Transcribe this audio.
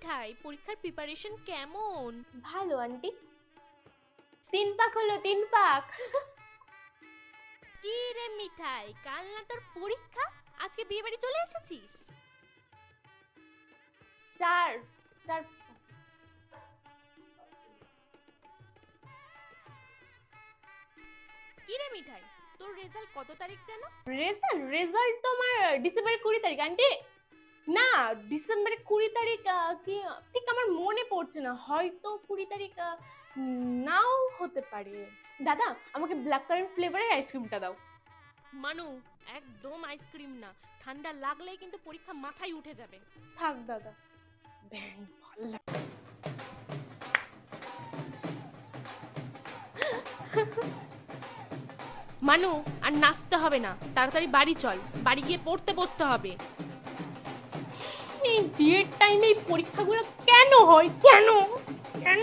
মিঠাই পরীক্ষার প্রিপারেশন কেমন? ভালো আন্টি। তিন পাক হলো তিন পাক। কি রে মিঠাই কাল না তোর পরীক্ষা? আজকে বিয়ে বাড়ি চলে এসেছিস? চার চার কি রে মিঠাই তোর রেজাল্ট কত তারিখ জানো রেজাল্ট রেজাল্ট তো আমার ডিসেম্বরের কুড়ি তারিখ আন্টি। না ডিসেম্বরের কুড়ি তারিখ কি ঠিক আমার মনে পড়ছে না। হয়তো কুড়ি তারিখ নাও হতে পারে। দাদা আমাকে ব্ল্যাক কারেন্ট ফ্লেভারের আইসক্রিমটা দাও। মানু একদম আইসক্রিম না। ঠান্ডা লাগলেই কিন্তু পরীক্ষা মাথায় উঠে যাবে। থাক দাদা। ব্যাং, ভালো। মানু আর নাচতে হবে না। তাড়াতাড়ি বাড়ি চল। বাড়ি গিয়ে পড়তে বসতে হবে। বিয়ের টাইমে এই পরীক্ষাগুলো কেন হয়? কেন? কেন?